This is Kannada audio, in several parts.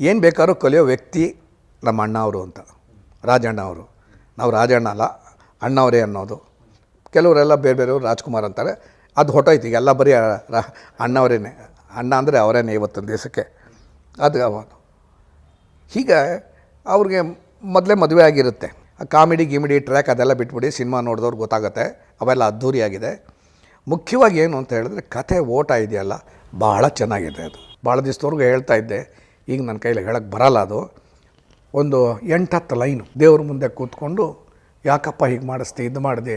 ಏನು ಬೇಕಾದ್ರೂ ಕಲಿಯೋ ವ್ಯಕ್ತಿ ನಮ್ಮ ಅಣ್ಣ ಅವರು ಅಂತ. ರಾಜಣ್ಣ ಅವರು. ನಾವು ರಾಜಣ್ಣ ಅಲ್ಲ, ಅಣ್ಣವರೇ ಅನ್ನೋದು. ಕೆಲವರೆಲ್ಲ ಬೇರೆ ಬೇರೆಯವರು ರಾಜ್ಕುಮಾರ್ ಅಂತಾರೆ. ಅದು ಹೊಟ್ಟೋಯ್ತು ಈಗ ಎಲ್ಲ ಬರೀ ಅಣ್ಣವರೇನೆ. ಅಣ್ಣ ಅಂದರೆ ಅವರೇನೆ ಇವತ್ತಿನ ದೇಶಕ್ಕೆ. ಅದು ಹೀಗೆ ಅವ್ರಿಗೆ ಮೊದಲೇ ಮದುವೆ ಆಗಿರುತ್ತೆ. ಕಾಮಿಡಿ ಗಿಮಿಡಿ ಟ್ರ್ಯಾಕ್ ಅದೆಲ್ಲ ಬಿಟ್ಬಿಡಿ ಸಿನಿಮಾ ನೋಡಿದವ್ರು ಗೊತ್ತಾಗುತ್ತೆ. ಅವೆಲ್ಲ ಅದ್ಧೂರಿಯಾಗಿದೆ ಮುಖ್ಯವಾಗಿ ಏನು ಅಂತ ಹೇಳಿದ್ರೆ ಕಥೆ ಓಟ ಇದೆಯಲ್ಲ ಭಾಳ ಚೆನ್ನಾಗಿದೆ ಅದು. ಭಾಳ ದಿವ್ಸದವ್ರಿಗೂ ಹೇಳ್ತಾ ಇದ್ದೆ. ಈಗ ನನ್ನ ಕೈಲಿ ಹೇಳಕ್ಕೆ ಬರಲ್ಲ ಅದು. ಒಂದು ಎಂಟತ್ತು ಲೈನು ದೇವ್ರ ಮುಂದೆ ಕೂತ್ಕೊಂಡು, ಯಾಕಪ್ಪ ಹೀಗೆ ಮಾಡಿಸ್ದೆ ಇದು ಮಾಡಿದೆ,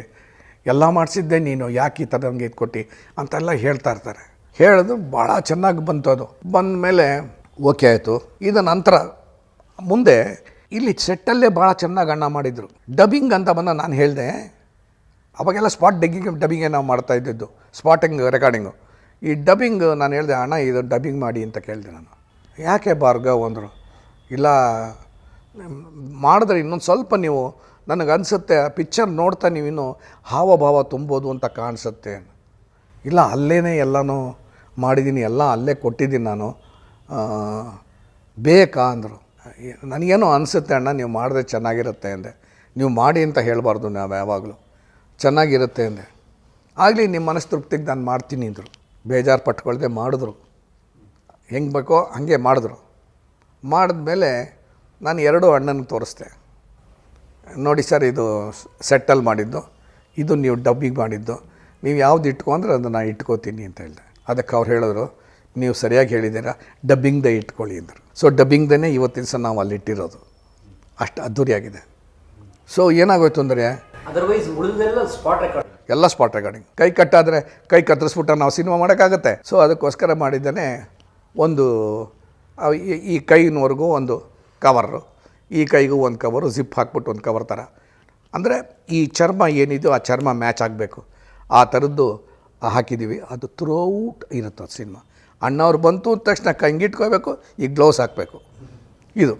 ಎಲ್ಲ ಮಾಡಿಸಿದ್ದೆ ನೀನು, ಯಾಕೆ ಈ ಥರ ನನಗೆ ಇದು ಕೊಟ್ಟು? ಅಂತೆಲ್ಲ ಹೇಳ್ತಾ ಇರ್ತಾರೆ. ಹೇಳೋದು ಭಾಳ ಚೆನ್ನಾಗಿ ಬಂತು ಅದು. ಬಂದ ಮೇಲೆ ಓಕೆ ಆಯಿತು. ಇದ ನಂತರ ಮುಂದೆ ಇಲ್ಲಿ ಸೆಟ್ಟಲ್ಲೇ ಭಾಳ ಚೆನ್ನಾಗಿ ಅಣ್ಣ ಮಾಡಿದರು. ಡಬ್ಬಿಂಗ್ ಅಂತ ಬಂದ ನಾನು ಹೇಳಿದೆ, ಅವಾಗೆಲ್ಲ ಸ್ಪಾಟ್ ಡಗ್ಗಿಂಗ್, ಡಬ್ಬಿಂಗೇ ನಾವು ಮಾಡ್ತಾ ಇದ್ದಿದ್ದು, ಸ್ಪಾಟಿಂಗ್, ರೆಕಾರ್ಡಿಂಗು. ಈ ಡಬ್ಬಿಂಗ್ ನಾನು ಹೇಳಿದೆ, ಅಣ್ಣ, ಇದು ಡಬ್ಬಿಂಗ್ ಮಾಡಿ ಅಂತ ಕೇಳಿದೆ ನಾನು. ಯಾಕೆ ಭಾರ್ಗವ್ ಅಂದರು? ಇಲ್ಲ ಮಾಡಿದ್ರೆ ಇನ್ನೊಂದು ಸ್ವಲ್ಪ ನೀವು ನನಗೆ ಅನಿಸುತ್ತೆ ಪಿಕ್ಚರ್ ನೋಡ್ತಾ ನೀವಿನ್ನು ಹಾವಭಾವ ತುಂಬೋದು ಅಂತ ಕಾಣಿಸುತ್ತೆ ಇಲ್ಲ ಅಲ್ಲೇ ಎಲ್ಲನೂ ಮಾಡಿದ್ದೀನಿ ಎಲ್ಲ ಅಲ್ಲೇ ಕೊಟ್ಟಿದ್ದೀನಿ ನಾನು. ಆ, ಬೇಕಾ ಅಂದರು. ನನಗೇನೋ ಅನಿಸುತ್ತೆ ಅಣ್ಣ ನೀವು ಮಾಡಿದ್ರೆ ಚೆನ್ನಾಗಿರುತ್ತೆ ಅಂದೆ. ನೀವು ಮಾಡಿ ಅಂತ ಹೇಳಬಾರ್ದು ನಾವು ಯಾವಾಗಲೂ. ಚೆನ್ನಾಗಿರುತ್ತೆ ಅಂದೆ. ಆಗಲಿ ನಿಮ್ಮ ಮನಸ್ಸು ತೃಪ್ತಿಗೆ ನಾನು ಮಾಡ್ತೀನಿ ಅಂದರು. ಬೇಜಾರು ಪಟ್ಕೊಳ್ದೆ ಮಾಡಿದ್ರು. ಹೆಂಗೆ ಬೇಕೋ ಹಾಗೆ ಮಾಡಿದ್ರು. ಮಾಡಿದ್ಮೇಲೆ ನಾನು ಎರಡು ಅಣ್ಣನ ತೋರಿಸ್ದೆ. ನೋಡಿ ಸರ್ ಇದು ಸೆಟ್ಟಲ್ ಮಾಡಿದ್ದು. ಇದು ನೀವು ಡಬ್ಬಿಗೆ ಮಾಡಿದ್ದು. ನೀವು ಯಾವ್ದು ಇಟ್ಕೊಂಡ್ರೆ ಅದನ್ನು ಇಟ್ಕೋತೀನಿ ಅಂತ ಹೇಳಿದೆ. ಅದಕ್ಕೆ ಅವ್ರು ಹೇಳಿದ್ರು ನೀವು ಸರಿಯಾಗಿ ಹೇಳಿದ್ದೀರಾ? ಡಬ್ಬಿಂಗ್ದೇ ಇಟ್ಕೊಳ್ಳಿ ಅಂದರು. ಸೊ ಡಬ್ಬಿಂಗ್ದೇ ಇವತ್ತಿನ ಸಹ ನಾವು ಅಲ್ಲಿ ಇಟ್ಟಿರೋದು. ಅಷ್ಟು ಅದ್ಧೂರಿಯಾಗಿದೆ ಸೊ ಏನಾಗೋಯ್ತು ಅಂದರೆ ಅದರ್ವೈಸ್ ಉಳಿದೆಲ್ಲ ಸ್ಪಾಟ್ ರೆಕಾರ್ಡ್ ಎಲ್ಲ ಸ್ಪಾಟ್ ರೆಕಾರ್ಡಿಂಗ್ ಕೈ ಕಟ್ಟಾದರೆ ಕೈ ಕತ್ತರಿಸ್ಬಿಟ್ಟು ನಾವು ಸಿನಿಮಾ ಮಾಡೋಕ್ಕಾಗತ್ತೆ. ಸೊ ಅದಕ್ಕೋಸ್ಕರ ಮಾಡಿದ್ದಾನೆ. ಒಂದು ಈ- ಕೈನವರೆಗೂ ಒಂದು ಕವರು. ಈ ಕೈಗೂ ಒಂದು ಕವರು, ಜಿಪ್ ಹಾಕ್ಬಿಟ್ಟು ಒಂದು ಕವರ್ ಥರ. ಅಂದರೆ ಈ ಚರ್ಮ ಏನಿದೆಯೋ ಆ ಚರ್ಮ ಮ್ಯಾಚ್ ಆಗಬೇಕು. ಆ ಥರದ್ದು ಹಾಕಿದ್ದೀವಿ. ಅದು ಥ್ರೂಔಟ್ ಇರುತ್ತೆ ಅದು ಸಿನಿಮಾ. ಅಣ್ಣವ್ರು ಬಂತು ಅಂದ ತಕ್ಷಣ ಕಂಗಿಟ್ಕೋಬೇಕು ಈ ಗ್ಲೌಸ್ ಹಾಕಬೇಕು. ಇದು.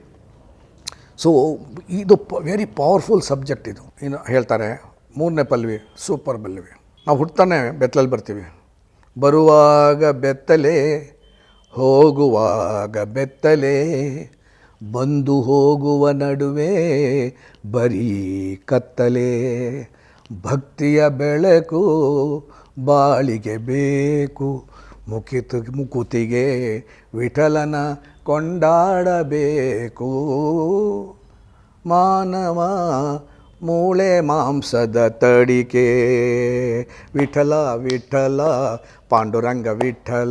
ಸೊ ಇದು ಪ ವೆರಿ ಪವರ್ಫುಲ್ ಸಬ್ಜೆಕ್ಟ್ ಇದು. ಇನ್ನು ಹೇಳ್ತಾರೆ, ಮೂರನೇ ಪಲ್ವಿ ಸೂಪರ್ ಪಲ್ವಿ. ನಾವು ಹುಟ್ತಾನೆ ಬೆತ್ತಲಲ್ಲಿ ಬರ್ತೀವಿ. ಬರುವಾಗ ಬೆತ್ತಲೆ ಹೋಗುವಾಗ ಬೆತ್ತಲೆ ಬಂದು ಹೋಗುವ ನಡುವೆ ಬರೀ ಕತ್ತಲೆ. ಭಕ್ತಿಯ ಬೆಳಕು ಬಾಳಿಗೆ ಬೇಕು. ಮುಕಿತು ಮುಕುತಿಗೆ ವಿಠಲನ ಕೊಂಡಾಡಬೇಕು. ಮಾನವ ಮೂಳೆ ಮಾಂಸದ ತಡಿಕೆ. ವಿಠಲ ವಿಠಲ, ಪಾಂಡುರಂಗ ವಿಠಲ.